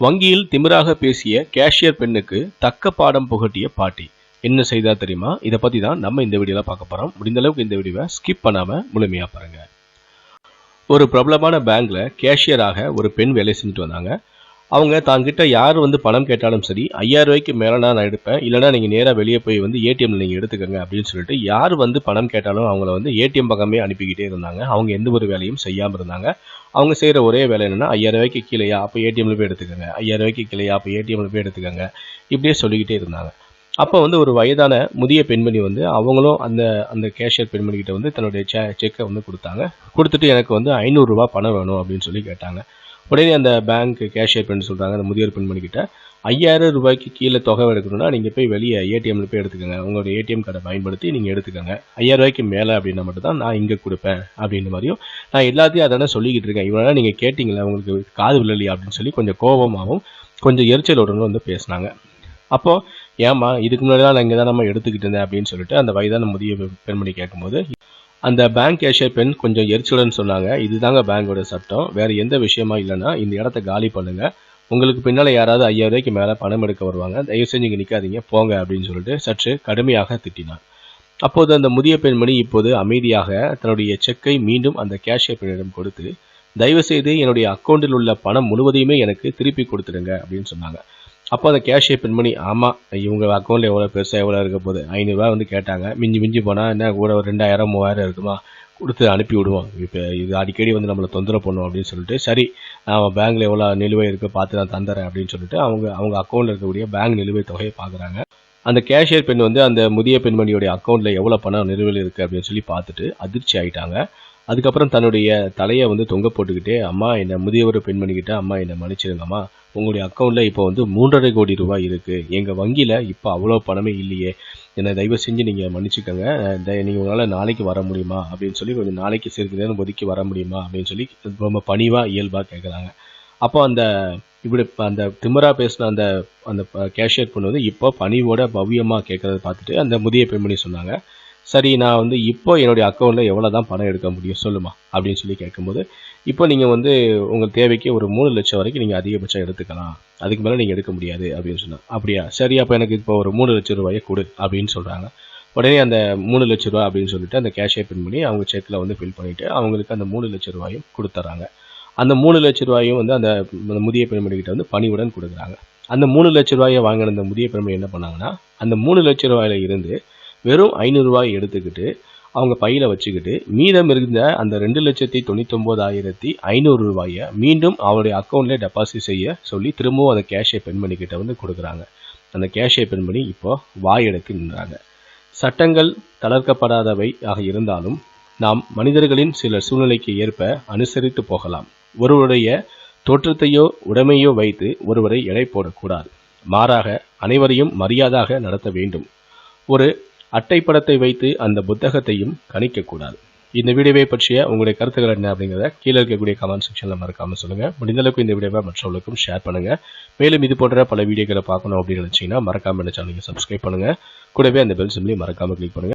வங்கியில் திமிராக பேசிய கேஷியர் பெண்ணுக்கு தக்க பாடம் புகட்டிய பாட்டி. என்ன செய்தா தெரியுமா? இதை பற்றி தான் நம்ம இந்த வீடியோவில் பார்க்க போகிறோம் முடிந்த அளவுக்கு இந்த வீடியோவை ஸ்கிப் பண்ணாமல் முழுமையாக பாருங்க. ஒரு பிரபலமான பேங்க்ல கேஷியராக ஒரு பெண் வேலை செஞ்சுட்டு வந்தாங்க. அவங்க தாங்கிட்ட யார் வந்து பணம் கேட்டாலும் சரி ஐயாயிரம் ரூபாய்க்கு மேலே நான் எடுப்பேன். இல்லைனா நீங்கள் நேராக வெளியே போய் வந்து ஏடிஎம்ல நீங்கள் எடுத்துக்கோங்க அப்படின்னு சொல்லிட்டு யார் வந்து பணம் கேட்டாலும் அவங்கள வந்து ஏடிஎம் பக்கமே அனுப்பிக்கிட்டே இருந்தாங்க. அவங்க எந்த ஒரு வேலையும் செய்யாமல் இருந்தாங்க. அவங்க செய்கிற ஒரே வேலை என்னன்னா ஐயாயிரம் ரூபாய்க்கு கீழேயா அப்போ ஏடிஎம்ல போய் எடுத்துக்கோங்க. ஐயாயிரம் ரூபாய்க்கு கீழேயா அப்போ ஏடிஎம்ல போய் எடுத்துக்கோங்க. இப்படியே சொல்லிக்கிட்டே இருந்தாங்க. அப்போ வந்து ஒரு வயதான முதிய பெண்மணி வந்து அவங்களும் அந்த அந்த கேஷியர் பெண்மணிக்கிட்ட வந்து தன்னுடைய செ செக்கை வந்து கொடுத்தாங்க. கொடுத்துட்டு எனக்கு வந்து ஐநூறுரூவா பணம் வேணும் அப்படின்னு சொல்லி கேட்டாங்க. உடனே அந்த பேங்க் கேஷியர் பெண் சொல்கிறாங்க அந்த முதியோர் பெண்மணிக்கிட்ட ஐயாயிரம் ரூபாய்க்கு கீழே தொகை எடுக்கணும்னா நீங்கள் போய் வெளியே ஏடிஎம்மில் போய் எடுத்துக்கோங்க. உங்களோட ஏடிஎம் கார்டை பயன்படுத்தி நீங்கள் எடுத்துக்கோங்க. ஐயாயிரம் ரூபாய்க்கு மேலே அப்படின்னா மட்டும் தான் நான் இங்கே கொடுப்பேன் அப்படின்ற மாதிரியும் நான் எல்லாத்தையும் அதானே சொல்லிக்கிட்டு இருக்கேன். இவ்வளோ நீங்கள் கேட்டிங்களே உங்களுக்கு காது விழலையா அப்படின்னு சொல்லி கொஞ்சம் கோபமாகவும் கொஞ்சம் எரிச்சலுடனும் வந்து பேசினாங்க. அப்போது ஏம்மா இதுக்கு முன்னாடி தான் நான் இங்கே தான் நம்ம எடுத்துக்கிட்டு இருந்தேன்? அப்படின்னு சொல்லிட்டு அந்த வயதான முதிய பெண்மணி கேட்கும்போது அந்த பேங்க் கேஷியர் பெண் கொஞ்சம் எரிச்சலுடன் சொன்னாங்க இதுதாங்க பேங்கோட சட்டம். வேற எந்த விஷயமா இல்லைன்னா இந்த இடத்த காலி பண்ணுங்க. உங்களுக்கு பின்னால் யாராவது ஐயாயிரம் ரூபாய்க்கு மேலே பணம் எடுக்க வருவாங்க. தயவு செஞ்சு இங்கே நிற்காதீங்க போங்க அப்படின்னு சொல்லிட்டு சற்று கடுமையாக திட்டினார் அப்போது அந்த முதிய பெண்மணி இப்போது அமைதியாக தன்னுடைய செக்கை மீண்டும் அந்த கேஷியர் பெண்ணிடம் கொடுத்து தயவு செய்து என்னுடைய அக்கௌண்ட்டில் உள்ள பணம் முழுவதையுமே எனக்கு திருப்பி கொடுத்துடுங்க அப்படின்னு சொன்னாங்க. அப்போ அந்த கேஷியர் பெண்மணி ஆமாம் இவங்க அக்கௌண்ட்டில் எவ்வளோ பெருசாக எவ்வளோ இருக்க போகுது? ஐநூறுரூவா வந்து கேட்டாங்க. மிஞ்சி மிஞ்சி போனால் என்ன கூட ஒரு ரெண்டாயிரம் மூவாயிரம் இருக்குமா? கொடுத்து அனுப்பி விடுவோம். இப்போ இது அடிக்கடி வந்து நம்மளை தொந்தரவு பண்ணும் அப்படின்னு சொல்லிட்டு சரி நான் பேங்க்கில் எவ்வளோ நிலுவை இருக்குது பார்த்து நான் தந்துறேன் அப்படின்னு சொல்லிட்டு அவங்க அவங்க அக்கௌண்ட்டில் இருக்கக்கூடிய பேங்க் நிலுவை தொகையை பார்க்குறாங்க. அந்த கேஷியர் பெண் வந்து அந்த முதிய பெண்மணியோடைய அக்கௌண்ட்டில் எவ்வளோ பணம் நிலுவையில் இருக்குது அப்படின்னு சொல்லி பார்த்துட்டு அதிர்ச்சி ஆகிட்டாங்க அதுக்கப்புறம் தன்னுடைய தலையை வந்து தொங்க போட்டுக்கிட்டே அம்மா என்னை முதியவர் பெண்மணிக்கிட்ட அம்மா என்னை மன்னிச்சிருங்கம்மா. உங்களுடைய அக்கௌண்ட்டில் இப்போ வந்து மூன்றரை கோடி ரூபாய் இருக்குது எங்கள் வங்கியில் இப்போ அவ்வளோ பணமே இல்லையே. என்னை தயவு செஞ்சு நீங்கள் மன்னிச்சுக்கோங்க. நீங்கள் உங்களால் நாளைக்கு வர முடியுமா? அப்படின்னு சொல்லி கொஞ்சம் நாளைக்கு சிறிது நேரம் ஒதுக்கி வர முடியுமா? அப்படின்னு சொல்லி ரொம்ப பணிவாக இயல்பாக கேட்குறாங்க அப்போ அந்த இப்படி அந்த திமரா பேசின அந்த அந்த கேஷியர் பொண்ணு வந்து இப்போ பணிவோட பவ்யமாக கேட்குறத பார்த்துட்டு அந்த முதிய பெண்மணி சொன்னாங்க. சரி நான் வந்து இப்போ என்னுடைய அக்கௌண்ட்டில் எவ்வளோ தான் பணம் எடுக்க முடியும் சொல்லுமா அப்படின்னு சொல்லி கேட்கும்போது இப்போ நீங்கள் வந்து உங்கள் தேவைக்கு ஒரு மூணு லட்சம் வரைக்கும் நீங்கள் அதிகபட்சம் எடுத்துக்கலாம். அதுக்கு மேலே நீங்கள் எடுக்க முடியாது அப்படின்னு சொன்னால் அப்படியா? சரி அப்போ எனக்கு இப்போ ஒரு மூணு லட்சம் ரூபாயை கொடு அப்படின்னு சொல்கிறாங்க உடனே அந்த மூணு லட்ச ரூபா அப்படின்னு சொல்லிட்டு அந்த கேஷை பின் பண்ணி அவங்க செக்கில் வந்து ஃபில் பண்ணிவிட்டு அவங்களுக்கு அந்த மூணு லட்ச ரூபாயும் கொடுத்துட்றாங்க அந்த மூணு லட்ச ரூபாயும் வந்து அந்த முதிய பெண்மணிக்கிட்ட வந்து பணிவுடன் கொடுக்குறாங்க. அந்த மூணு லட்ச ரூபாயை வாங்கின அந்த முதிய பெண்மணி என்ன பண்ணாங்கன்னா அந்த மூணு லட்ச ரூபாயில இருந்து வெறும் ஐநூறுரூவாய் எடுத்துக்கிட்டு அவங்க பையில் வச்சுக்கிட்டு மீதம் இருந்த அந்த ரெண்டு லட்சத்தி தொண்ணூத்தொம்போதாயிரத்தி ஐநூறு ரூபாயை மீண்டும் அவருடைய அக்கௌண்ட்லேயே டெபாசிட் செய்ய சொல்லி திரும்பவும் அந்த கேஷை பெண்மணிக்கிட்ட வந்து கொடுக்குறாங்க. அந்த கேஷை பெண்மணி இப்போ வாயெடுத்து நின்றாங்க. சட்டங்கள் தளர்க்கப்படாதவை ஆக இருந்தாலும் நாம் மனிதர்களின் சில சூழ்நிலைக்கு ஏற்ப அனுசரித்து போகலாம். ஒருவருடைய தோற்றத்தையோ உடைமையோ வைத்து ஒருவரை எடை போடக்கூடாது. மாறாக அனைவரையும் மரியாதாக நடத்த வேண்டும். ஒரு அட்டைப்படத்தை வைத்து அந்த புத்தகத்தையும் கணிக்கக்கூடாது. இந்த வீடியோவை பற்றிய உங்களுடைய கருத்துக்கள் என்ன அப்படிங்கிறத கீழே இருக்கக்கூடிய கமெண்ட் செக்ஷனில் மறக்காமல் சொல்லுங்கள் முடிந்தளவுக்கு இந்த வீடியோவை மற்றவர்களுக்கும் ஷேர் பண்ணுங்கள் மேலும் இது போன்ற பல வீடியோக்களை பார்க்கணும் அப்படின்னு நினச்சிங்கன்னா மறக்காமல் என்ன சேனலுக்கு சப்ஸ்கிரைப் பண்ணுங்கள் கூடவே அந்த பெல் சிம்லையும் மறக்காமல் கிளிக் பண்ணுங்கள்